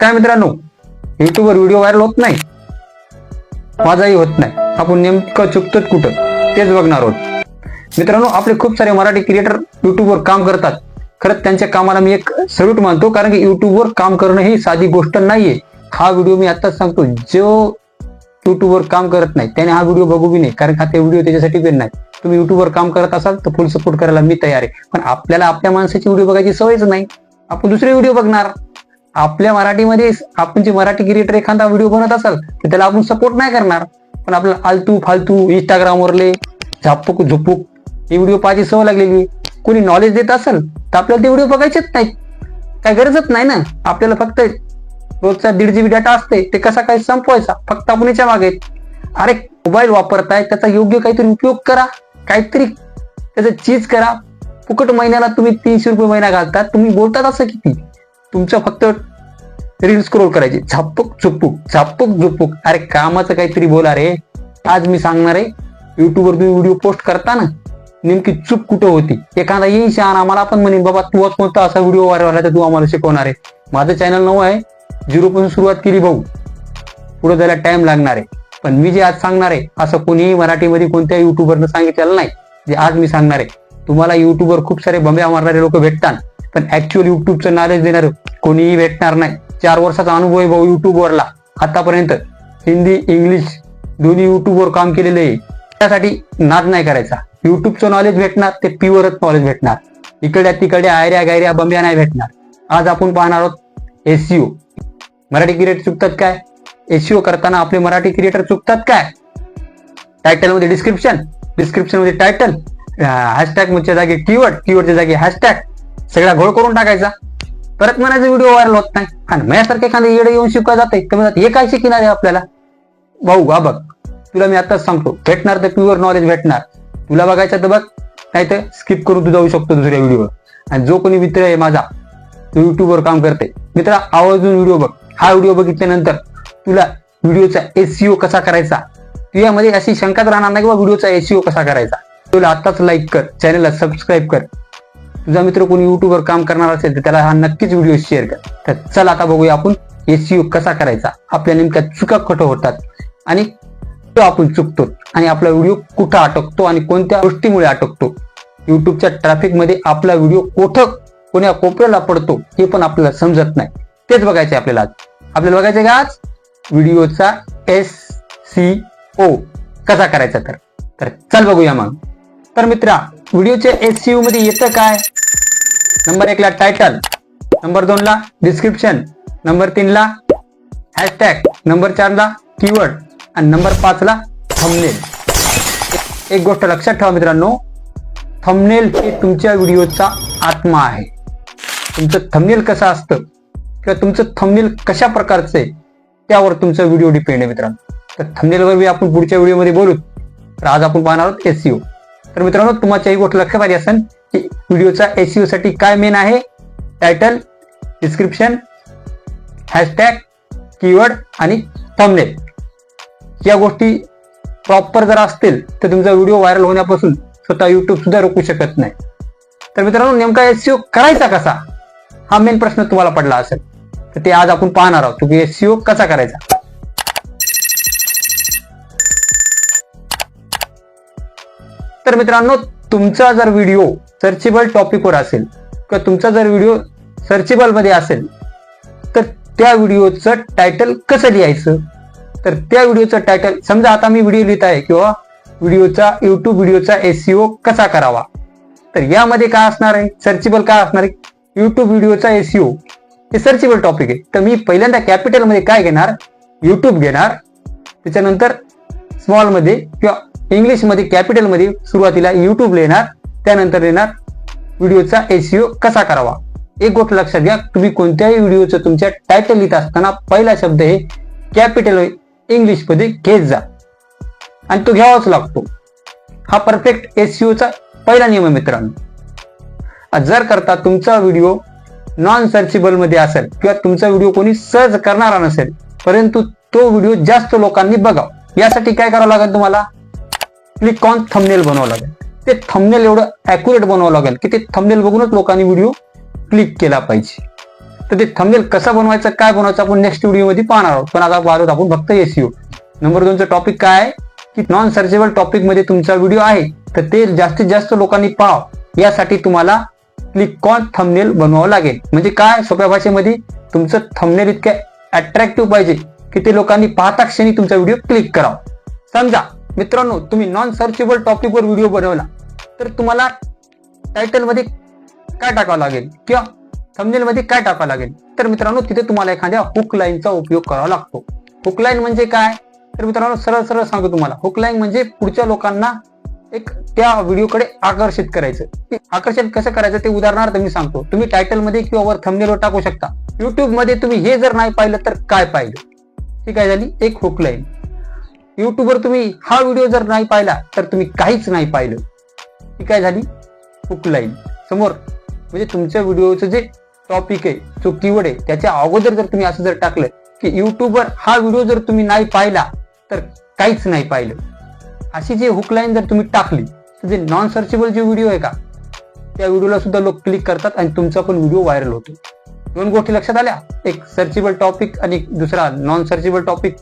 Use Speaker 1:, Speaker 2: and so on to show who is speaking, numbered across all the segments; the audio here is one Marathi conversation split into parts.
Speaker 1: काय मित्रांनो युट्यूबवर व्हिडिओ व्हायरल होत नाही. माझाही होत नाही. आपण नेमकं चुकतोच कुठं तेच बघणार आहोत. मित्रांनो आपले खूप सारे मराठी क्रिएटर युट्यूबवर काम करतात. खरंच त्यांच्या कामाला मी एक सल्यूट मानतो कारण की युट्यूबवर काम करणं ही साधी गोष्ट नाहीये. हा व्हिडिओ मी आताच सांगतो. जो युट्यूबवर काम करत नाही त्याने हा व्हिडिओ बघू बी नाही कारण हा ते व्हिडिओ त्याच्यासाठी वेळ नाही. तुम्ही युट्यूबवर काम करत असाल तर फुल सपोर्ट करायला मी तयार आहे. पण आपल्याला आपल्या माणसाची व्हिडिओ बघायची सवयच नाही. आपण दुसरे व्हिडिओ बघणार. आपल्या मराठीमध्ये आपण जे मराठी क्रिएटर एखादा व्हिडिओ बनत असाल तर त्याला आपण सपोर्ट नाही करणार. पण आपल्याला आलतू फालतू इंस्टाग्रामवरले झापूक झुपूक हे व्हिडिओ पाहायची सवय लागलेली कोणी नॉलेज देत असेल तर आपल्याला ते व्हिडिओ बघायचेच नाही. काय गरजच नाही ना. आपल्याला फक्त रोजचा दीड जीबी डाटा असते ते कसा काय संपवायचा? फक्त आपण याच्या मागे अरे मोबाईल वापरताय त्याचा योग्य काहीतरी उपयोग करा. काहीतरी त्याचं चीज करा. फुकट महिन्याला तुम्ही तीनशे रुपये महिना घालतात तुम्ही बोलतात असं किती? तुमचं फक्त रील स्क्रोल करायची. झापूक झुपूक झापूक झुपूक अरे कामाचं काहीतरी बोला रे आज मी सांगणार आहे युट्यूबवर तुम्ही व्हिडिओ पोस्ट करता ना नेमकी चूक कुठं होती? एखादा येईल शहाण आम्हाला पण म्हणेन बाबा तू कोणता असा व्हिडिओ व्हायरल तर तू आम्हाला शिकवणार आहे. माझं चॅनल नवं आहे झिरो पासून सुरुवात केली भाऊ. पुढे जायला टाइम लागणार आहे. पण मी जे आज सांगणार आहे असं कोणीही मराठीमध्ये कोणत्या युट्यूबरनं सांगितलेलं नाही जे आज मी सांगणार आहे. तुम्हाला युट्यूबवर खूप सारे बंब्या मारणारे लोक भेटतात. पण ऍक्च्युअल युट्यूबचं नॉलेज देणार कोणीही भेटणार नाही. चार वर्षाचा अनुभव आहे भाऊ युट्यूबवरला आतापर्यंत हिंदी इंग्लिश दोन्ही युट्यूबवर काम केलेलं आहे. त्यासाठी नाद नाही करायचा. युट्यूबचं नॉलेज भेटणार ते प्युअरच नॉलेज भेटणार. इकडल्या तिकडे आयऱ्या गायऱ्या बंब्या नाही भेटणार. आज आपण पाहणार आहोत एसईओ मराठी क्रिएटर चुकतात काय? एसईओ करताना आपले मराठी क्रिएटर चुकतात काय? टायटलमध्ये डिस्क्रिप्शन डिस्क्रिप्शनमध्ये टायटल हॅशटॅग म्हणजे जागी कीवर्ड कीवर्डच्या जागी हॅशटॅग सगळा घोळ करून टाकायचा. परत म्हणायचं व्हिडिओ व्हायरल होत नाही. आणि माझ्यासारखं एखादं येडे येऊन शिकवा जाते तर म्हणतात हे काय शिकणार आहे आपल्याला? भाऊ गा बघ तुला मी आताच सांगतो भेटणार तर प्युअर नॉलेज भेटणार. तुला बघायचं तर बघ नाही तर स्किप करून तू जाऊ शकतो दुसऱ्या व्हिडिओवर आणि जो कोणी मित्र आहे माझा तो युट्यूबवर काम करते मित्र आवर्जून व्हिडिओ बघ. हा व्हिडिओ बघितल्यानंतर तुला व्हिडिओचा एसीओ कसा करायचा? तुझ्यामध्ये अशी शंकाच राहणार नाही किंवा व्हिडिओचा एसीओ कसा करायचा? तुला आताच लाईक कर चॅनलला सबस्क्राईब कर. तुझा मित्र कोणी युट्यूबवर काम करणार असेल तर त्याला हा नक्कीच व्हिडिओ शेअर कर. तर चल आता बघूया आपण एसईओ कसा करायचा. आपल्या नेमक्या चुका कुठं होतात आणि तो आपण चुकतो आणि आपला व्हिडिओ कुठं अटकतो आणि कोणत्या गोष्टीमुळे अटकतो. युट्यूबच्या ट्रॅफिकमध्ये आपला व्हिडिओ कोठं कोण्या कोपऱ्याला पडतो हे पण आपल्याला समजत नाही. तेच बघायचे आपल्याला आज. आपल्याला बघायचं का आज? व्हिडिओचा एस सी ओ कसा करायचा तर. तर चल बघूया मग. तर मित्रा व्हिडिओच्या एस सी मध्ये येतं काय? नंबर एकला टायटल नंबर दोन ला डिस्क्रिप्शन नंबर तीन ला हॅशटॅग नंबर चार ला कीवर्ड आणि नंबर पाच ला थंबनेल एक गोष्ट लक्षात ठेवा मित्रांनो थंबनेल हे तुमच्या व्हिडिओचा आत्मा आहे. तुमचं थंबनेल कसं असतं किंवा तुमचं थंबनेल कशा प्रकारचं आहे त्यावर तुमचा व्हिडिओ डिपेंड आहे मित्रांनो. तर थंबनेलवर बी आपण पुढच्या व्हिडिओमध्ये बोलू. तर आज आपण पाहणार आहोत एसईओ तर मित्रांनो तुम्हाला ही गोष्ट लक्षात आली असेल की व्हिडिओचा एसीओ साठी काय मेन आहे? टायटल डिस्क्रिप्शन हॅशटॅग कीवर्ड आणि थंबनेल या गोष्टी प्रॉपर जर असतील तर तुमचा व्हिडिओ व्हायरल होण्यापासून स्वतः युट्यूब सुद्धा रोखू शकत नाही. तर मित्रांनो नेमका एससीओ करायचा कसा? हा मेन प्रश्न तुम्हाला पडला असेल. तर ते आज आपण पाहणार आहोत. की एसईओ कसा करायचा? तर मित्रांनो तुमचा जर व्हिडिओ सर्चेबल टॉपिकवर असेल किंवा तुमचा जर व्हिडिओ सर्चेबलमध्ये असेल तर त्या व्हिडिओचं टायटल कसं लिहायचं? तर त्या व्हिडिओचं टायटल समजा आता मी व्हिडिओ लिहित आहे किंवा व्हिडिओचा युट्यूब व्हिडिओचा एसईओ कसा करावा? तर यामध्ये काय असणार आहे? सर्चेबल काय असणार आहे? युट्यूब व्हिडिओचा एसईओ हे सर्चेबल टॉपिक आहे. तर मी पहिल्यांदा कॅपिटलमध्ये काय घेणार? युट्यूब घेणार. त्याच्यानंतर स्मॉलमध्ये किंवा इंग्लिशमध्ये कॅपिटलमध्ये सुरुवातीला युट्यूब लिहिणार त्यानंतर लिहिणार व्हिडिओचा एसईओ कसा करावा? एक गोष्ट लक्षात घ्या तुम्ही कोणत्याही व्हिडिओचं तुमच्या टायटल लिहित असताना पहिला शब्द हे कॅपिटल इंग्लिशमध्ये घेत जा. आणि तो घ्यावाच लागतो. हा परफेक्ट एसईओचा पहिला नियम आहे मित्रांनो. जर करता तुमचा व्हिडिओ नॉन सर्चेबलमध्ये असेल किंवा तुमचा व्हिडिओ कोणी सर्च करणारा नसेल परंतु तो व्हिडिओ जास्त लोकांनी बघावा. यासाठी काय करावं लागेल तुम्हाला? क्लिक ऑन थंबनेल बनवावं लागेल? ते थंबनेल एवढं अॅक्युरेट बनवावं लागेल की ते थंबनेल बघूनच लोकांनी व्हिडिओ क्लिक केला पाहिजे. तर ते थंबनेल कसा बनवायचं काय बनवायचं आपण नेक्स्ट व्हिडिओमध्ये पाहणार आहोत. पण आता पाहतो आपण फक्त एसीओ नंबर दोनचं टॉपिक काय आहे? की नॉन सर्चेबल टॉपिकमध्ये तुमचा व्हिडिओ आहे तर ते जास्तीत जास्त लोकांनी पाहाव. यासाठी तुम्हाला क्लिक ऑन थंबनेल बनवावं लागेल. म्हणजे काय? सोप्या भाषेमध्ये तुमचं थंबनेल इतकं अट्रॅक्टिव्ह पाहिजे की ते लोकांनी पाहता क्षणी तुमचा व्हिडिओ क्लिक करावा. समजा मित्रांनो तुम्ही नॉन सर्चेबल टॉपिकवर व्हिडिओ बनवला तर तुम्हाला टायटलमध्ये काय टाकावं लागेल किंवा थंबनेलमध्ये काय टाकावं लागेल? तर मित्रांनो तिथे तुम्हाला एखाद्या हुक लाईनचा उपयोग करावा लागतो. हुक लाईन म्हणजे काय? तर मित्रांनो सरळ सरळ सांगतो तुम्हाला. हुक लाईन म्हणजे पुढच्या लोकांना एक त्या व्हिडिओकडे आकर्षित करायचं. आकर्षित कसं करायचं ते उदाहरणार्थ मी सांगतो. तुम्ही टायटलमध्ये किंवा वर थंबनेलवर टाकू शकता. युट्यूबमध्ये तुम्ही हे जर नाही पाहिलं तर काय पाहिलं? ही काय झाली एक हुक लाईन युट्यूबवर तुम्ही हा व्हिडिओ जर नाही पाहिला तर तुम्ही काहीच नाही पाहिलं. ती काय झाली? हुक लाईन समोर म्हणजे तुमच्या व्हिडिओचं जे टॉपिक आहे जो कीवर्ड आहे त्याच्या अगोदर जर तुम्ही असं जर टाकलं की युट्यूबवर हा व्हिडिओ जर तुम्ही नाही पाहिला तर काहीच नाही पाहिलं. अशी जी हुक लाईन जर तुम्ही टाकली तर जे नॉन सर्चेबल जे व्हिडिओ आहे का त्या व्हिडिओला सुद्धा लोक क्लिक करतात आणि तुमचा पण व्हिडिओ व्हायरल होतो. दोन गोष्टी लक्षात आल्या. एक सर्चेबल टॉपिक आणि दुसरा नॉन सर्चेबल टॉपिक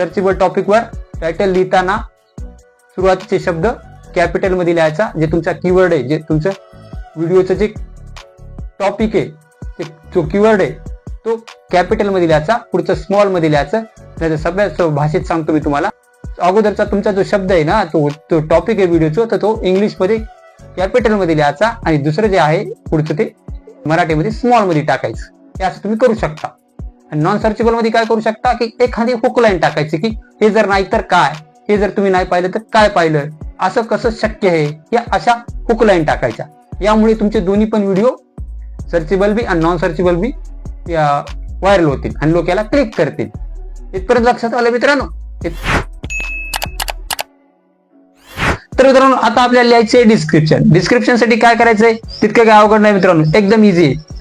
Speaker 1: सर्चेबल टॉपिकवर टायटल लिहिताना सुरुवातीचे शब्द कॅपिटलमध्ये लिहायचा जे तुमचा कीवर्ड आहे जे तुमचं व्हिडिओचं जे टॉपिक आहे ते जो कीवर्ड आहे तो कॅपिटलमध्ये लिहायचा पुढचं स्मॉलमध्ये लिहायचं त्याचं सगळ्या भाषेत सांगतो मी तुम्हाला. अगोदरचा तुमचा जो शब्द आहे ना तो तो टॉपिक आहे व्हिडिओचा तर तो इंग्लिशमध्ये कॅपिटलमध्ये लिहायचा आणि दुसरं जे आहे पुढचं ते मराठीमध्ये स्मॉलमध्ये टाकायचं. हे असं तुम्ही करू शकता. नॉन सर्चेबलमध्ये काय करू शकता की एखादी हुक लाईन टाकायची की हे जर नाही तर काय? हे जर तुम्ही नाही पाहिलं तर काय पाहिलं? असं कसं शक्य आहे? या अशा हुक लाईन टाकायच्या. यामुळे तुमचे दोन्ही पण व्हिडिओ सर्चेबल बी आणि नॉन सर्चेबल बी व्हायरल होतील आणि लोक याला क्लिक करतील. इथपर्यंत लक्षात आलं मित्रांनो? तर मित्रांनो आता आपल्याला लिहायचे डिस्क्रिप्शन डिस्क्रिप्शनसाठी काय करायचंय? तितकं काय अवघड नाही मित्रांनो. एकदम इझी आहे.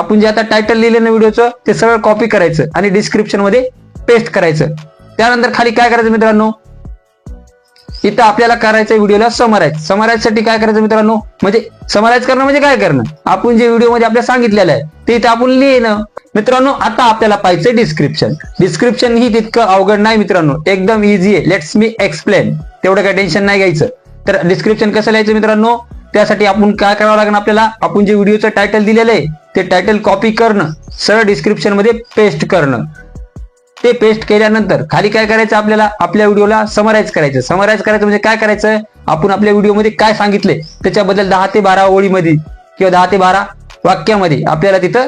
Speaker 1: आपण जे आता टायटल लिहिलं ना व्हिडिओचं ते सरळ कॉपी करायचं आणि डिस्क्रिप्शनमध्ये पेस्ट करायचं. त्यानंतर खाली काय करायचं मित्रांनो? इथं आपल्याला करायचं व्हिडिओला समरायज समरायजसाठी काय करायचं मित्रांनो? म्हणजे समरायज करणं म्हणजे काय करणं? आपण जे व्हिडिओमध्ये आपल्याला सांगितलेलं आहे ते इथं आपण लिहिणं. मित्रांनो आता आपल्याला पाहिजे डिस्क्रिप्शन डिस्क्रिप्शन ही तितकं अवघड नाही मित्रांनो. एकदम इझी आहे. लेट्स मी एक्सप्लेन तेवढं काय टेन्शन नाही घ्यायचं. तर डिस्क्रिप्शन कसं लिहायचं मित्रांनो? त्यासाठी आपण काय करावं लागेल आपल्याला? आपण जे व्हिडिओचं टायटल दिलेलं आहे ते टायटल कॉपी करणं सरळ डिस्क्रिप्शनमध्ये पेस्ट करणं. ते पेस्ट केल्यानंतर खाली काय करायचं आपल्याला? आपल्या व्हिडिओला समराईज करायचं. समराईज करायचं म्हणजे काय करायचं? आपण आपल्या व्हिडिओमध्ये काय सांगितले त्याच्याबद्दल दहा ते बारा ओळीमध्ये किंवा दहा ते बारा वाक्यामध्ये आपल्याला तिथं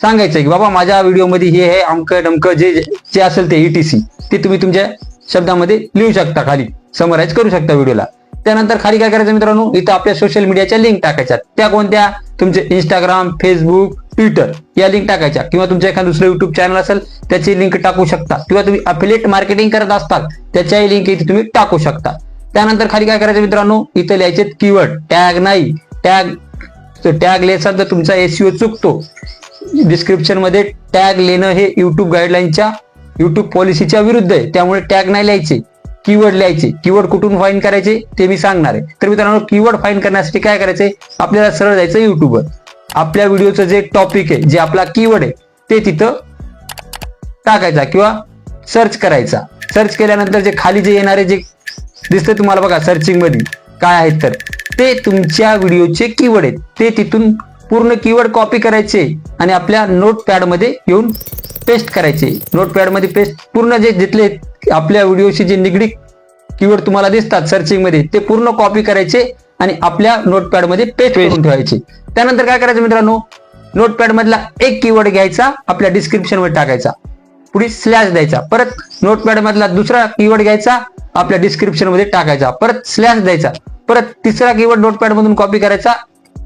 Speaker 1: सांगायचं की बाबा माझ्या व्हिडिओमध्ये हे हे अमक डमक जे जे असेल ते ईटीसी ते तुम्ही तुमच्या शब्दामध्ये लिहू शकता खाली. समराईज करू शकता व्हिडिओला त्यानंतर खाली काय करायचं मित्रांनो? इथं आपल्या सोशल मीडियाच्या लिंक टाकायच्या त्या कोणत्या? तुमचे इंस्टाग्राम फेसबुक ट्विटर या लिंक टाकायच्या. किंवा तुमच्या एखादं दुसरं युट्यूब चॅनल असेल त्याची लिंक टाकू शकता. किंवा तुम्ही अफिलेट मार्केटिंग करत असतात त्याच्याही लिंक इथे तुम्ही टाकू शकता. त्यानंतर खाली काय करायचं मित्रांनो? इथं लिहायचे कीवर्ड टॅग नाही. टॅग टॅग लिहायचा तर तुमचा एसईओ चुकतो. डिस्क्रिप्शनमध्ये टॅग लिहिणं हे युट्यूब गाईडलाईनच्या युट्यूब पॉलिसीच्या विरुद्ध आहे. त्यामुळे टॅग नाही लिहायचे. कीवर्ड लिहायचे. कीवर्ड कुठून फाईन करायचे ते मी सांगणार आहे. तर मित्रांनो कीवर्ड फाईन करण्यासाठी काय करायचंय आपल्याला सरळ जायचं युट्यूबवर आपल्या व्हिडिओचं जे टॉपिक आहे जे आपला कीवर्ड आहे ते तिथं टाकायचा किंवा सर्च करायचा. सर्च केल्यानंतर जे खाली जे येणारे जे दिसते तुम्हाला बघा सर्चिंगमध्ये काय आहेत तर ते तुमच्या व्हिडिओचे कीवर्ड आहेत. ते तिथून पूर्ण कीवर्ड कॉपी करायचे आणि आपल्या नोटमध्ये येऊन पेस्ट करायचे. नोट पेस्ट पूर्ण जे जिथले आपल्या व्हिडिओशी जे निगडीत कीवर्ड तुम्हाला दिसतात सर्चिंगमध्ये ते पूर्ण कॉपी करायचे आणि आपल्या नोटपॅडमध्ये पेस्ट करून ठेवायचे. त्यानंतर काय करायचं मित्रांनो? नोटपॅड मधला एक कीवर्ड घ्यायचा आपल्या डिस्क्रिप्शनमध्ये टाकायचा. पुढे स्लॅश द्यायचा. परत नोटपॅड मधला दुसरा कीवर्ड घ्यायचा आपल्या डिस्क्रिप्शनमध्ये टाकायचा. परत स्लॅश द्यायचा. परत तिसरा कीवर्ड नोटपॅड मधून कॉपी करायचा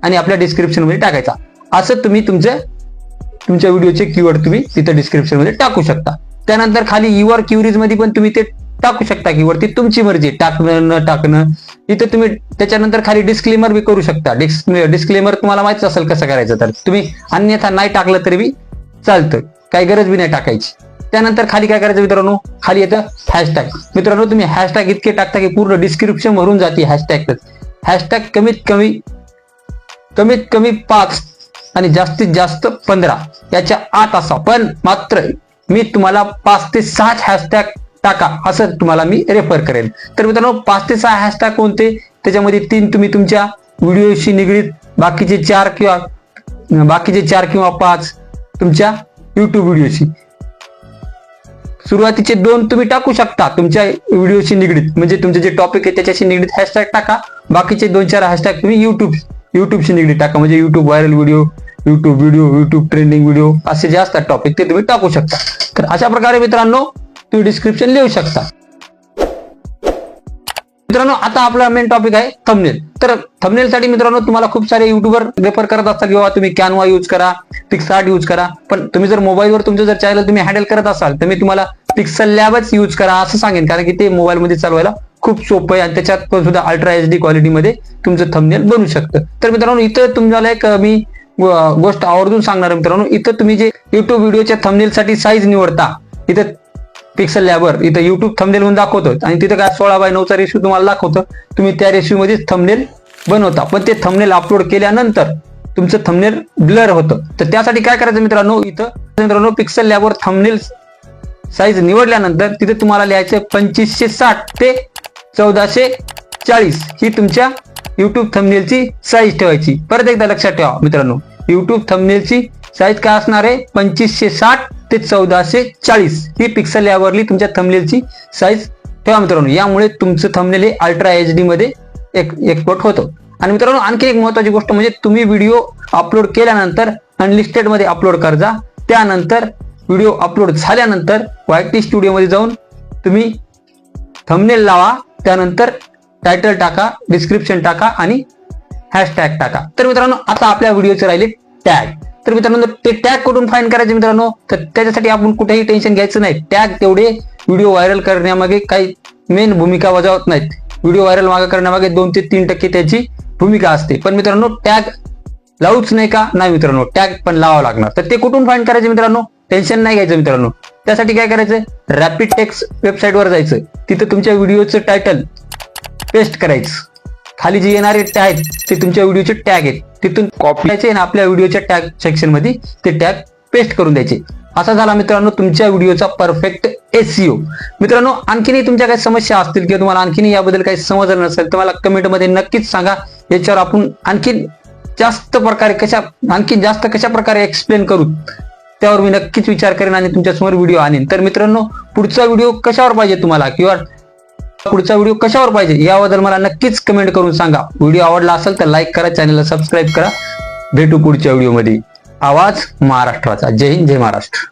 Speaker 1: आणि आपल्या डिस्क्रिप्शनमध्ये टाकायचा. असं तुम्ही तुमच्या तुमच्या व्हिडिओचे कीवर्ड तुम्ही तिथं डिस्क्रिप्शनमध्ये टाकू शकता. त्यानंतर खाली युअर क्युरीजमध्ये पण तुम्ही ते टाकू शकता की वरती तुमची मर्जी टाकणं न टाकणं. इथे तुम्ही त्याच्यानंतर खाली डिस्क्लेमर बी करू शकता. डिस्क्लेमर तुम्हाला माहीत असेल कसं करायचं तर. तुम्ही अन्यथा नाही टाकलं तरी बी चालतं. काही गरज बी नाही टाकायची. त्यानंतर खाली काय करायचं मित्रांनो? खाली येतं हॅशटॅग मित्रांनो तुम्ही हॅशटॅग इतके टाकता की पूर्ण डिस्क्रिप्शन भरून जाते हॅशटॅग हॅशटॅग कमीत कमी कमीत कमी पाच आणि जास्तीत जास्त पंधरा. याच्या आत असा पण मात्र मी तुम्हाला पाच ते सहा हॅशटॅग टाका असं तुम्हाला मी रेफर करेल तर मित्रांनो पाच ते सहा हॅशटॅग कोणते? त्याच्यामध्ये तीन तुम्ही तुमच्या व्हिडिओशी निगडीत बाकीचे चार किंवा बाकीचे चार किंवा पाच तुमच्या युट्यूब व्हिडिओशी सुरुवातीचे दोन तुम्ही टाकू शकता तुमच्या व्हिडिओशी निगडीत. म्हणजे तुमचे जे टॉपिक आहे त्याच्याशी निगडीत हॅशटॅग टाका. बाकीचे दोन चार हॅशटॅग तुम्ही युट्यूब युट्यूबशी निगडीत टाका. म्हणजे YouTube viral video YouTube video YouTube trending video असे जे असतात टॉपिक ते तुम्ही टाकू शकता. तर अशा प्रकारे मित्रांनो तुम्ही डिस्क्रिप्शन लिहू शकता. मित्रांनो आता आपला मेन टॉपिक आहे थंबनेल तर थंबनेल साठी मित्रांनो तुम्हाला खूप सारे युट्यूबर रेफर करत असतात किंवा तुम्ही कॅनवा यूज करा पिक्सार्ट यूज करा. पण तुम्ही जर मोबाईलवर तुमचं जर चॅनल तुम्ही हँडल करत असाल तर मी तुम्हाला पिक्सल लॅबच यूज करा असं सांगेन. कारण की ते मोबाईल मध्ये चालवायला खूप सोपं आहे आणि त्याच्यात पण सुद्धा अल्ट्रा एच डी क्वालिटीमध्ये तुमचं थंबनेल बनू शकतं. तर मित्रांनो इथं तुम्हाला एक मी गोष्ट आवर्जून सांगणार आहे मित्रांनो. इथं तुम्ही जे युट्यूब व्हिडिओच्या थंबनेलसाठी साईज निवडता इथं पिक्सल लॅबर इथं युट्यूब थंबनेल म्हणून दाखवतं आणि तिथं काय सोळा बाय नऊचा रेशो तुम्हाला दाखवतं तुम्ही त्या रेशो थंबनेल बनवता. पण ते थंबनेल अपलोड केल्यानंतर तुमचं थंबनेल ब्लर होतं. तर त्यासाठी काय करायचं मित्रांनो? इथं मित्रांनो पिक्सल लॅबवर थंबनेल साईज निवडल्यानंतर तिथे तुम्हाला लिहायचं पंचवीसशे साठ ते चौदाशे चाळीस. ही तुमच्या युट्यूब थंबनेलची साईज ठेवायची. परत एकदा लक्षात ठेवा मित्रांनो. युट्यूब थंबनेलची साईज काय असणार आहे? पंचवीसशे साठ ते चौदाशे चाळीस. ही पिक्सल यावरली तुमच्या थंबनेलची साईज ठेवा मित्रांनो. यामुळे तुमचं थंबनेल हे अल्ट्रा एच डी मध्ये एक एक्सपोर्ट होतं. आणि मित्रांनो आणखी एक महत्वाची गोष्ट म्हणजे तुम्ही व्हिडिओ अपलोड केल्यानंतर अनलिस्टेडमध्ये अपलोड करजा. त्यानंतर व्हिडिओ अपलोड झाल्यानंतर वायटी स्टुडिओमध्ये जाऊन तुम्ही थंबनेल लावा. त्यानंतर टायटल टाका डिस्क्रिप्शन टाका आणि हॅशटॅग टाका. तर मित्रांनो आता आपल्या व्हिडिओचे राहिले टॅग तर मित्रांनो ते टॅग कुठून फाईन करायचे मित्रांनो? तर त्याच्यासाठी आपण कुठेही टेन्शन घ्यायचं नाही. टॅग तेवढे व्हिडिओ व्हायरल करण्यामागे काही मेन भूमिका बजावत नाहीत. व्हिडिओ व्हायरल मागे करण्यामागे दोन ते तीन टक्के त्याची भूमिका असते. पण मित्रांनो टॅग लावूच नाही का? नाही मित्रांनो टॅग पण लावावं लागणार. तर ते कुठून फाईंड करायचे मित्रांनो? टेन्शन नाही घ्यायचं मित्रांनो. त्यासाठी काय करायचं? रॅपिड टेक्स वेबसाईटवर जायचं. तिथं तुमच्या व्हिडिओचं टायटल पेस्ट करायचं. खाली जे येणारे टॅग ते तुमच्या व्हिडिओचे टॅग आहेत. तिथून कॉपी करायचे आणि आपल्या व्हिडिओच्या टॅग सेक्शनमध्ये ते टॅग पेस्ट करून द्यायचे. असा झाला मित्रांनो तुमच्या व्हिडिओचा परफेक्ट एसईओ मित्रांनो आणखीनही तुमच्या काही समस्या असतील किंवा तुम्हाला आणखीनही याबद्दल काही समजलं नसेल तर कमेंटमध्ये नक्कीच सांगा. याच्यावर आपण आणखीन जास्त प्रकारे कशा आणखी जास्त कशा प्रकारे एक्सप्लेन करू त्यावर मी नक्कीच विचार करेन आणि तुमच्यासमोर व्हिडिओ आणेन. तर मित्रांनो पुढचा व्हिडिओ कशावर पाहिजे तुम्हाला? किंवा पुढचा व्हिडिओ कशावर पाहिजे याबद्दल मला नक्कीच कमेंट करून सांगा. व्हिडिओ आवडला असेल तर लाईक करा चॅनलला सबस्क्राईब करा. भेटू पुढच्या व्हिडिओमध्ये. आवाज महाराष्ट्राचा. जय हिंद जय महाराष्ट्र.